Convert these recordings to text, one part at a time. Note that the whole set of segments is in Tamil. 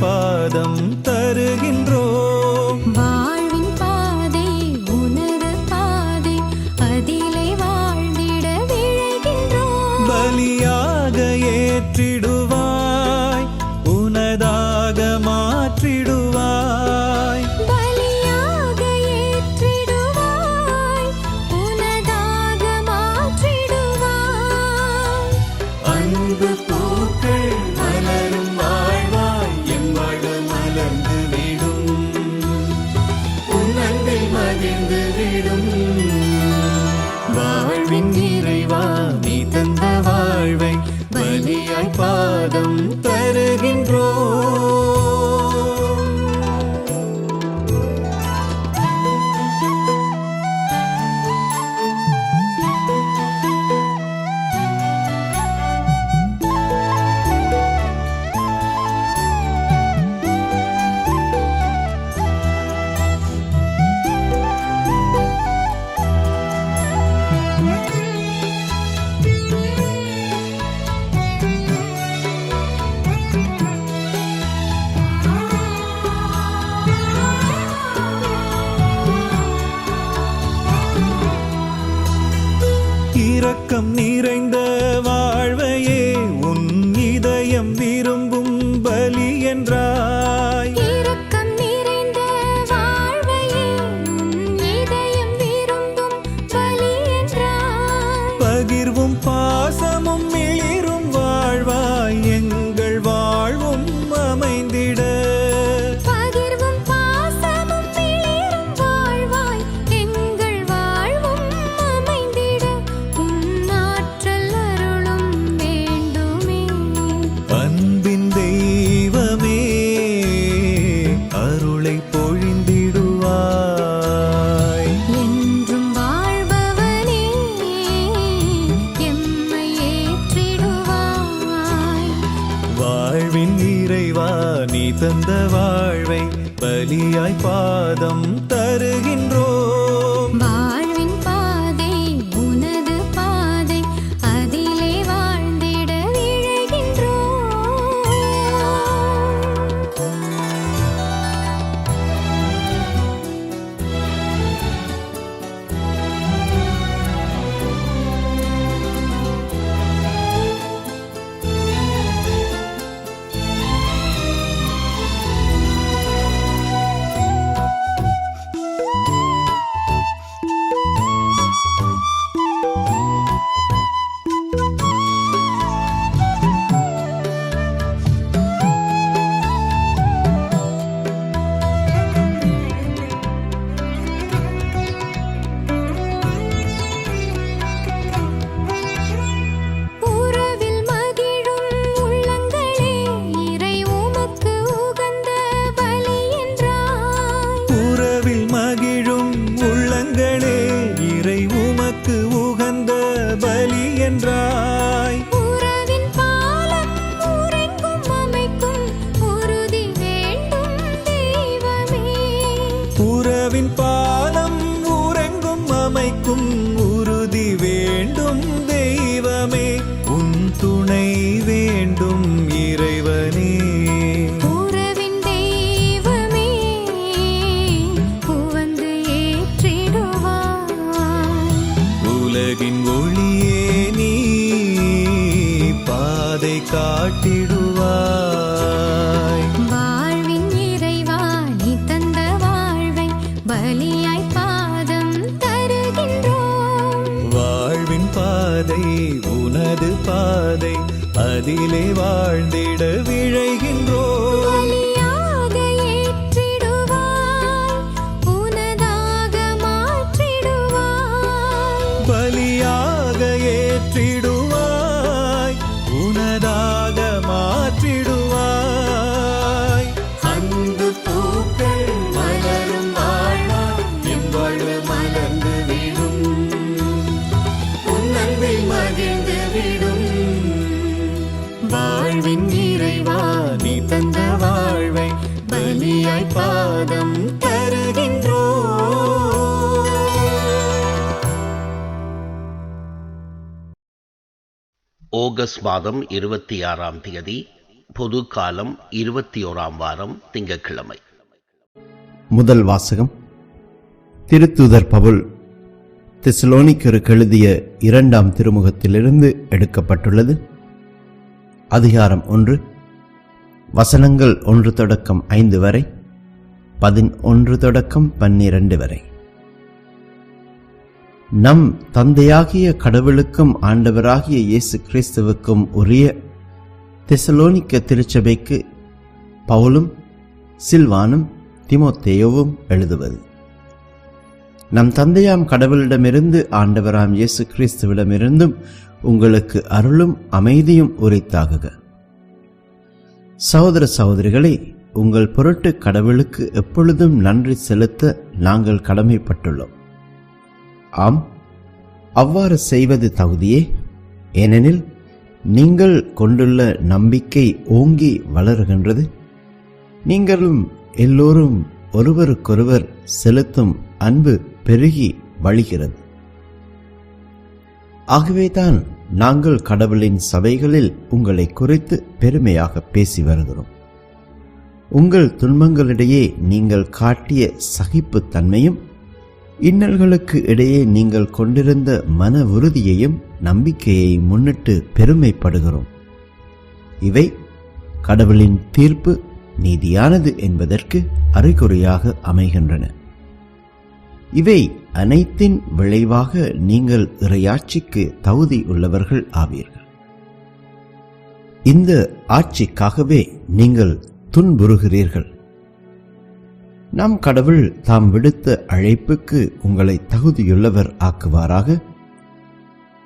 பாதம் தருகின்றோம் வாழ்வின் பாதை உனது பாதை அதிலே வாழ்ந்திட விழைகின்றோம் பலியாக ஏற்றிட வின் இறைவா நீ தந்த வாழ்வை பலியாய் பாதம் தருகின்றோ. ai cũng அதிலே வாழ்ந்தே ஆகஸ்ட் மாதம் இருபத்தி ஆறாம் தேதி பொது காலம் இருபத்தி ஓராம் வாரம் திங்கட்கிழமை. முதல் வாசகம். திருத்துதர் பவுல் தெசலோனிக்கருக்கு எழுதிய இரண்டாம் திருமுகத்திலிருந்து எடுக்கப்பட்டுள்ளது. அதிகாரம் ஒன்று. வசனங்கள் ஒன்று தொடக்கம் ஐந்து வரை பதினொன்று தொடக்கம் பன்னிரண்டு வரை. நம் தந்தையாகிய கடவுளுக்கும் ஆண்டவராகிய இயேசு கிறிஸ்துவுக்கும் உரிய தெசலோனிக்க திருச்சபைக்கு பவுலும் சில்வானும் திமோத்தேயோவும் எழுதுவது. நம் தந்தையாம் கடவுளிடமிருந்து ஆண்டவராம் இயேசு கிறிஸ்துவிடமிருந்தும் உங்களுக்கு அருளும் அமைதியும் உரித்தாகுக. சகோதர சகோதரிகளே உங்கள் பொருட்டு கடவுளுக்கு எப்பொழுதும் நன்றி செலுத்த நாங்கள் கடமைப்பட்டுள்ளோம். ஆம். அவ்வாறு செய்வது தகுதியே? ஏனெனில் நீங்கள் கொண்டுள்ள நம்பிக்கை ஓங்கி வளருகின்றது. நீங்களும் எல்லோரும் ஒருவருக்கொருவர் செலுத்தும் அன்பு பெருகி வழிகிறது. ஆகவேதான் நாங்கள் கடவுளின் சபைகளில் உங்களை குறித்து பெருமையாக பேசி வருகிறோம். உங்கள் துன்பங்களிடையே நீங்கள் காட்டிய சகிப்புத்தன்மையும் இன்னல்களுக்கு இடையே நீங்கள் கொண்டிருந்த மன உறுதியையும் நம்பிக்கையை முன்னிட்டு பெருமைப்படுகிறோம். இவை கடவுளின் தீர்ப்பு நீதியானது என்பதற்கு அறிகுறியாக அமைகின்றன. இவை அனைத்தின் விளைவாக நீங்கள் இறையாட்சிக்கு தகுதி உள்ளவர்கள் ஆவீர்கள். இந்த ஆட்சிக்காகவே நீங்கள் துன்புறுகிறீர்கள். நம் கடவுள் தாம் விடுத்த அழைப்புக்கு உங்களை தகுதியுள்ளவர் ஆக்குவாராக.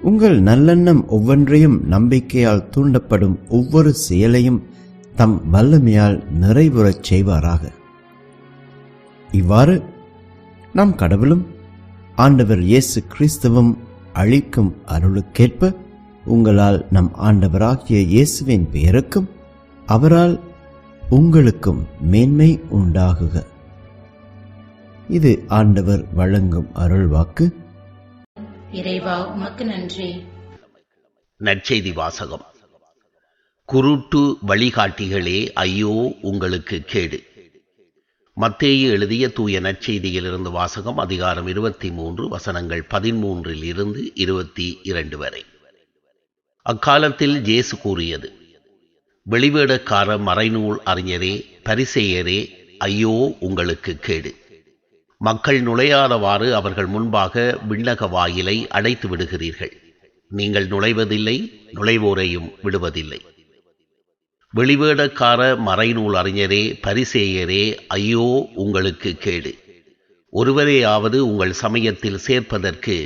உங்கள் நல்லெண்ணம் ஒவ்வொன்றையும் நம்பிக்கையால் தூண்டப்படும் ஒவ்வொரு செயலையும் தம் வல்லமையால் நிறைவுறச் செய்வாராக. இவ்வாறு நம் கடவுளும் ஆண்டவர் இயேசு கிறிஸ்துவும் அளிக்கும் அருளுக்கேற்ப உங்களால் நம் ஆண்டவராகிய இயேசுவின் பெயருக்கும் அவரால் உங்களுக்கும் மேன்மை உண்டாகுக. இது ஆண்டவர் வழங்கும் அருள்வாக்கு இறைவா உமக்கு நன்றி. நற்செய்தி வாசகம். குருட்டு வழிகாட்டிகளே ஐயோ உங்களுக்கு கேடு. மத்தேயு எழுதிய தூய நற்செய்தியிலிருந்து வாசகம் அதிகாரம் இருபத்தி மூன்று வசனங்கள் பதிமூன்றில் இருந்து இருபத்தி இரண்டு வரை. அக்காலத்தில் ஜேசு கூறியது வெளிவேடக்கார மறைநூல் அறிஞரே பரிசேயரே ஐயோ உங்களுக்கு கேடு. மக்கள் நுழையாதவாறு அவர்கள் முன்பாக விண்ணக வாயிலை அடைத்து விடுகிறீர்கள். நீங்கள் நுழைவதில்லை நுழைவோரையும் விடுவதில்லை. வெளிவேடக்கார மறைநூல் அறிஞரே பரிசேயரே ஐயோ உங்களுக்கு கேடு. ஒருவரையாவது உங்கள் சமயத்தில் சேர்ப்பதற்கு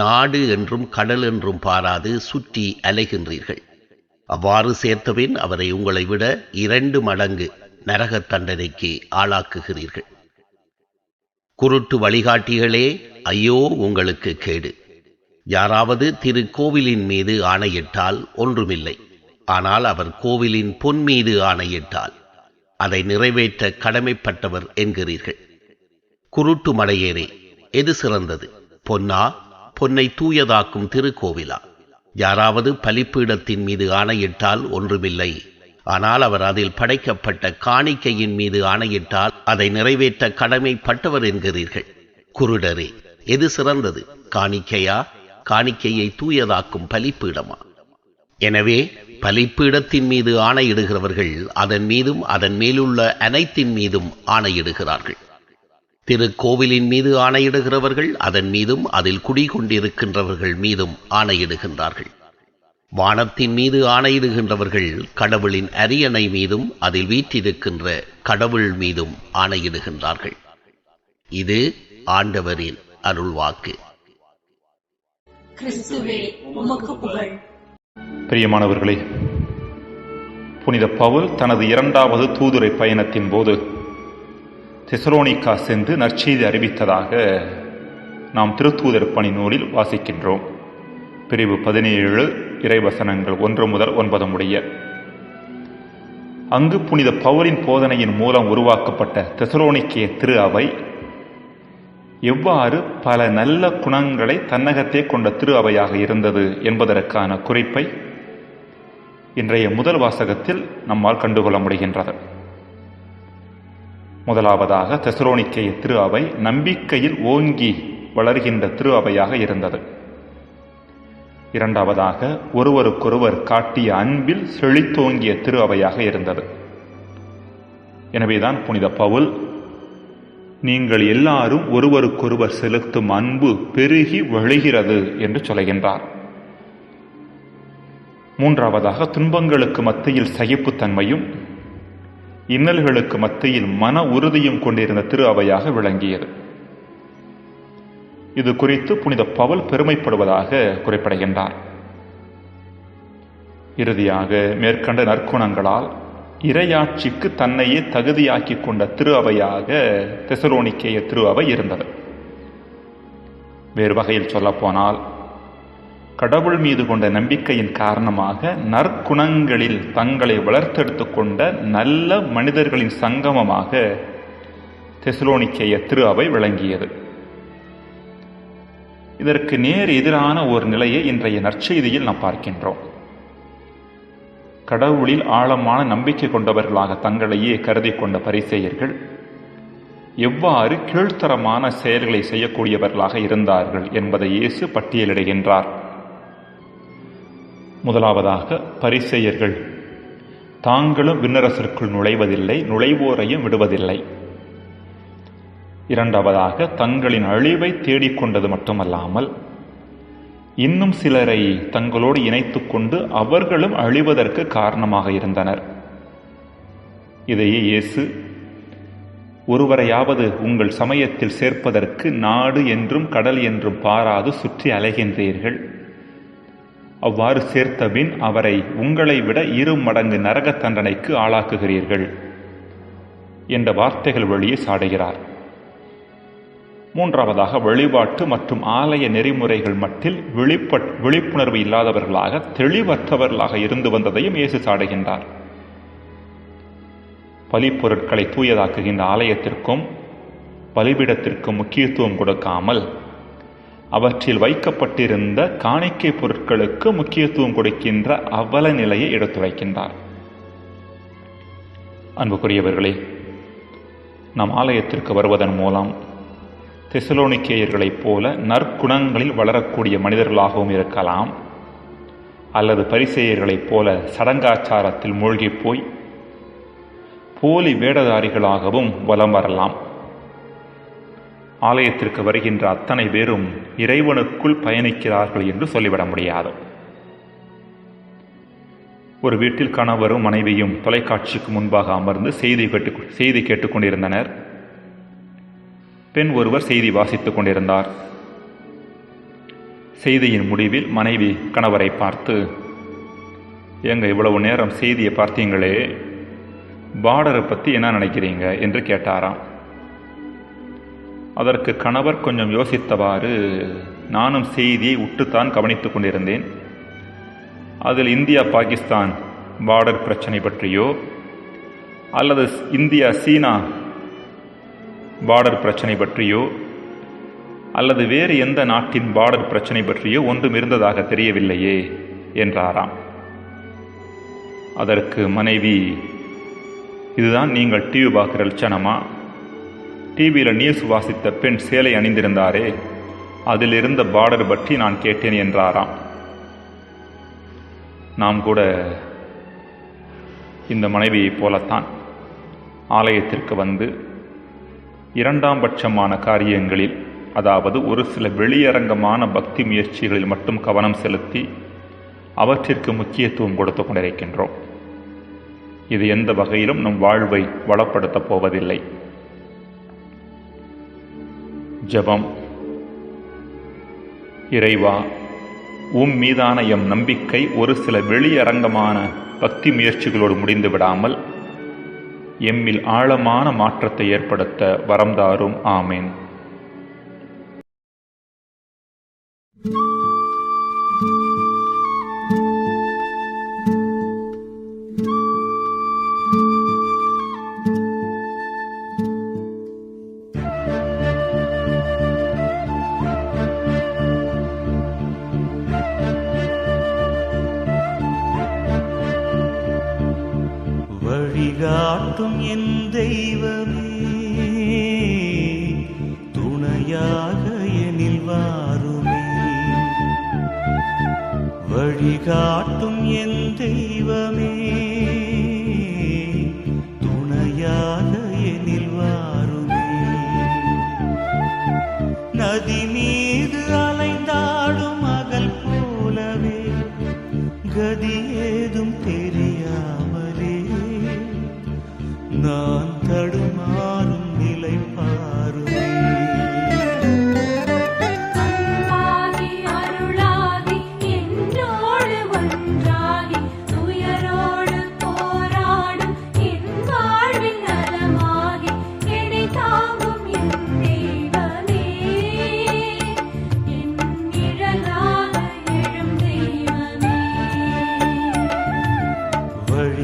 நாடு என்றும் கடல் என்றும் பாராது சுற்றி அலைகின்றீர்கள். அவ்வாறு சேர்த்தபின் அவரை உங்களை விட இரண்டு மடங்கு நரக தண்டனைக்கு ஆளாக்குகிறீர்கள். குருட்டு வழிகாட்டிகளே ஐயோ உங்களுக்கு கேடு. யாராவது திரு கோவிலின் மீது ஆணையிட்டால் ஒன்றுமில்லை. ஆனால் அவர் கோவிலின் பொன் மீது ஆணையிட்டால். அதை நிறைவேற்ற கடமைப்பட்டவர் என்கிறீர்கள். குருட்டு மடையேறே எது சிறந்தது? பொன்னா? பொன்னை தூயதாக்கும் திருக்கோவிலா? யாராவது பலிப்பீடத்தின் மீது ஆணையிட்டால் ஒன்றுமில்லை. ஆனால் அவர் அதில் படைக்கப்பட்ட காணிக்கையின் மீது ஆணையிட்டால் அதை நிறைவேற்ற கடமைப்பட்டவர் என்கிறீர்கள். குருடரே எது சிறந்தது? காணிக்கையா? காணிக்கையை தூயதாக்கும் பலிப்பீடமா? எனவே பலிப்பீடத்தின் மீது ஆணையிடுகிறவர்கள் அதன் மீதும் அதன் மேலுள்ள அனைத்தின் மீதும் ஆணையிடுகிறார்கள். திருக்கோவிலின் மீது ஆணையிடுகிறவர்கள் அதன் மீதும் அதில் குடிகொண்டிருக்கின்றவர்கள் மீதும் ஆணையிடுகின்றார்கள். வானத்தின் மீது ஆணையிடுகின்றவர்கள் கடவுளின் அரியணை மீதும் அதில் வீற்றிருக்கின்ற கடவுள் மீதும் ஆணையிடுகின்றார்கள். இது ஆண்டவரின் அருள்வாக்கு. கிறிஸ்துவே உமக்கு புகழ். பிரியமானவர்களே புனித பவுல் தனது இரண்டாவது தூதுரை பயணத்தின் போது தெசலோனிக்கா சென்று நற்செய்தி அறிவித்ததாக நாம் திருத்தூதர் பணி நூலில் வாசிக்கின்றோம். பிரிவு பதினேழு இறைவசனங்கள் ஒன்று முதல் ஒன்பது முடிய அங்கு புனித பவுலின் போதனையின் மூலம் உருவாக்கப்பட்ட தெசலோனிக்கே திரு அவை எவ்வாறு பல நல்ல குணங்களை தன்னகத்தே கொண்ட திரு அவையாக இருந்தது என்பதற்கான குறிப்பை இன்றைய முதல் வாசகத்தில் நம்மால் கண்டுகொள்ள முடிகின்றது. முதலாவதாக தெசரோனிக்கைய திரு அவை நம்பிக்கையில் ஓங்கி வளர்கின்ற திரு அவையாக இருந்தது. இரண்டாவதாக ஒருவருக்கொருவர் காட்டிய அன்பில் செழித்தோங்கிய திரு அவையாக இருந்தது. எனவேதான் புனித பவுல் நீங்கள் எல்லாரும் ஒருவருக்கொருவர் செலுத்தும் அன்பு பெருகி வழிகிறது என்று சொல்கின்றார். மூன்றாவதாக துன்பங்களுக்கு மத்தியில் சகிப்புத்தன்மையும் இன்னல்களுக்கு மத்தியில் மன உறுதியும் கொண்டிருந்த திரு அவையாக விளங்கியது. இது குறித்து புனித பவுல் பெருமைப்படுவதாக குறிப்பிடுகின்றார். இறுதியாக மேற்கண்ட நற்குணங்களால் இரையாட்சிக்கு தன்னையே தகுதியாக்கி கொண்ட திரு அவையாக தெசலோனிக்கேய திரு அவை இருந்தது. வேறு வகையில் சொல்லப்போனால் கடவுள் மீது கொண்ட நம்பிக்கையின் காரணமாக நற்குணங்களில் தங்களை வளர்த்தெடுத்து கொண்ட நல்ல மனிதர்களின் சங்கமமாக தெசலோனிக்கேய திரு அவை விளங்கியது. இதற்கு நேர் எதிரான ஒரு நிலையை இன்றைய நற்செய்தியில் நாம் பார்க்கின்றோம். கடவுளில் ஆழமான நம்பிக்கை கொண்டவர்களாக தங்களையே கருதி கொண்ட பரிசெயர்கள் எவ்வாறு கீழ்த்தரமான செயல்களை செய்யக்கூடியவர்களாக இருந்தார்கள் என்பதை இயேசு பட்டியலிடுகின்றார். முதலாவதாக பரிசெயர்கள் தாங்களும் விண்ணரசிற்குள் நுழைவதில்லை நுழைவோரையும் விடுவதில்லை. இரண்டாவதாக தங்களின் அழிவை தேடிக்கொண்டது மட்டுமல்லாமல் இன்னும் சிலரை தங்களோடு இணைத்து கொண்டு அவர்களும் அழிவதற்கு காரணமாக இருந்தனர். இதையே இயேசு ஒருவரையாவது உங்கள் சமயத்தில் சேர்ப்பதற்கு நாடு என்றும் கடல் என்றும் பாராது சுற்றி அலைகின்றீர்கள். அவ்வாறு சேர்த்தபின் அவரை உங்களை விட இரு மடங்கு நரக தண்டனைக்கு ஆளாக்குகிறீர்கள் என்ற வார்த்தைகள் வழியே சாடுகிறார். மூன்றாவதாக வழிபாட்டு மற்றும் ஆலய நெறிமுறைகள் மட்டில் விழிப்ப விழிப்புணர்வு இல்லாதவர்களாக தெளிவற்றவர்களாக இருந்து வந்ததையும் இயேசு சாடுகின்றார். பலிப்பொருட்களை தூயதாக்குகின்ற ஆலயத்திற்கும் பலிபீடத்திற்கும் முக்கியத்துவம் கொடுக்காமல் அவற்றில் வைக்கப்பட்டிருந்த காணிக்கை பொருட்களுக்கு முக்கியத்துவம் கொடுக்கின்ற அவல நிலையை எடுத்துரைக்கின்றார் அன்புக்குரியவர்களே நம் ஆலயத்திற்கு வருவதன் மூலம் தெசலோனிக்கேயர்களைப் போல நற்குணங்களில் வளரக்கூடிய மனிதர்களாகவும் இருக்கலாம். அல்லது பரிசேயர்களைப் போல சடங்காச்சாரத்தில் மூழ்கிப் போய் போலி வேடதாரிகளாகவும் வலம் வரலாம். ஆலயத்திற்கு வருகின்ற அத்தனை பேரும் இறைவனுக்குள் பயணிக்கிறார்கள் என்று சொல்லிவிட முடியாது. ஒரு வீட்டில் கணவரும் மனைவியும் தொலைக்காட்சிக்கு முன்பாக அமர்ந்து செய்தி கேட்டு செய்தி கேட்டுக்கொண்டிருந்தனர் பெண் ஒருவர் செய்தி வாசித்துக் கொண்டிருந்தார். செய்தியின் முடிவில் மனைவி கணவரை பார்த்து எங்க இவ்வளவு நேரம் செய்தியை பார்த்தீங்களே? பார்டரை பற்றி என்ன நினைக்கிறீங்க? என்று கேட்டாராம். அதற்கு கணவர் கொஞ்சம் யோசித்தவாறு நானும் செய்தியை உற்றுத்தான் கவனித்துக் கொண்டிருந்தேன். அதில் இந்தியா பாகிஸ்தான் பார்டர் பிரச்சனை பற்றியோ அல்லது இந்தியா சீனா பார்டர் பிரச்சனை பற்றியோ அல்லது வேறு எந்த நாட்டின் பார்டர் பிரச்சனை பற்றியோ ஒன்றும் இருந்ததாக தெரியவில்லையே என்றாராம். அதற்கு மனைவி இதுதான் நீங்கள் டிவி பார்க்குற லட்சணமா டிவியில் நியூஸ் வாசித்த பெண் சேலை அணிந்திருந்தாரே அதில் இருந்த பார்டர் பற்றி நான் கேட்டேன் என்றாராம். நாம் கூட இந்த மனைவியைப் போலத்தான் ஆலயத்திற்கு வந்து இரண்டாம் பட்சமான காரியங்களில் அதாவது ஒரு சில வெளியரங்கமான பக்தி முயற்சிகளில் மட்டும் கவனம் செலுத்தி அவற்றிற்கு முக்கியத்துவம் கொடுத்து கொண்டிருக்கின்றோம். இது எந்த வகையிலும் நம் வாழ்வை வளப்படுத்தப் போவதில்லை. ஜெபம். இறைவா உம் மீதான எம் நம்பிக்கை ஒரு சில வெளியரங்கமான பக்தி முயற்சிகளோடு முடிந்து விடாமல் எம்மில் ஆழமான மாற்றத்தை ஏற்படுத்த வரம்தாரும் ஆமேன். காட்டும் என் தெய்வமே. துணையாக எனில் வாருமே. வழிகாட்டும் என் தெய்வமே. துணையாக எனில் வாருமே. நதி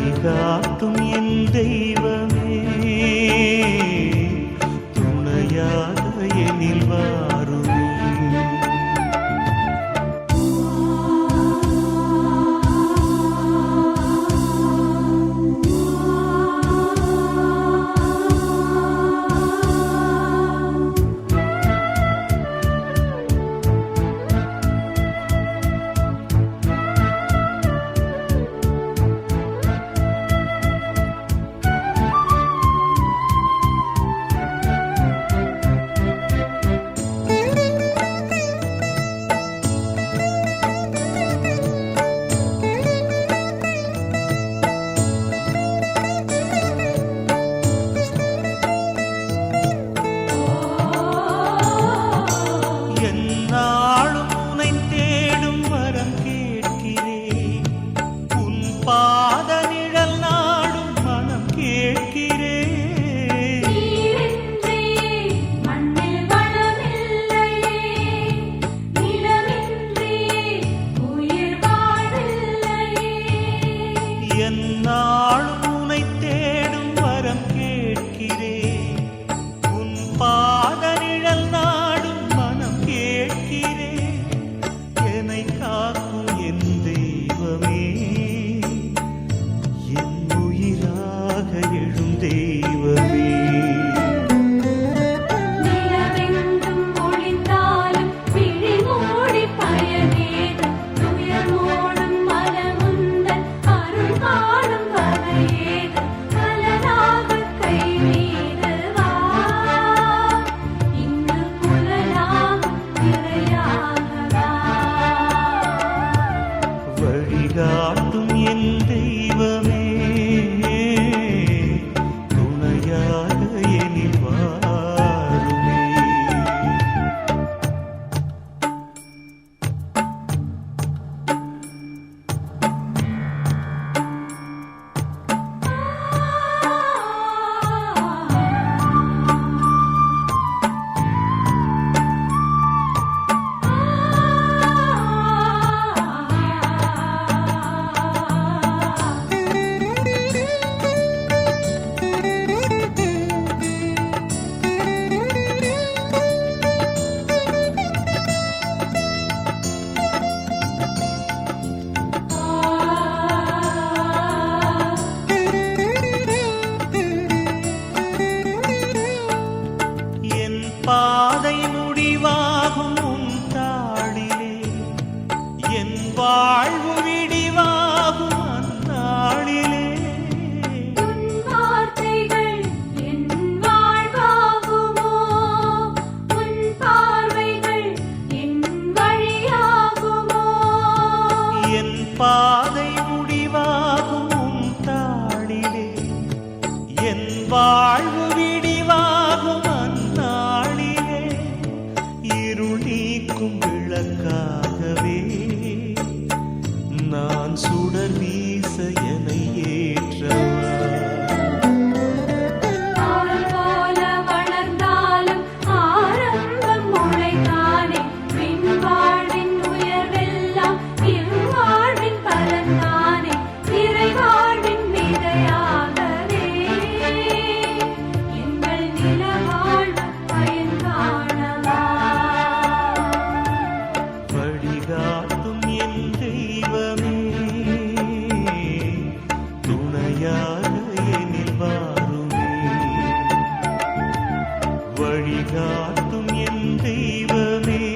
வழிகாட்டும் என் தெய்வம். உனக்காகவே நான் சுடர் வீசைய வழிகாட்டும் என் தெய்வமே.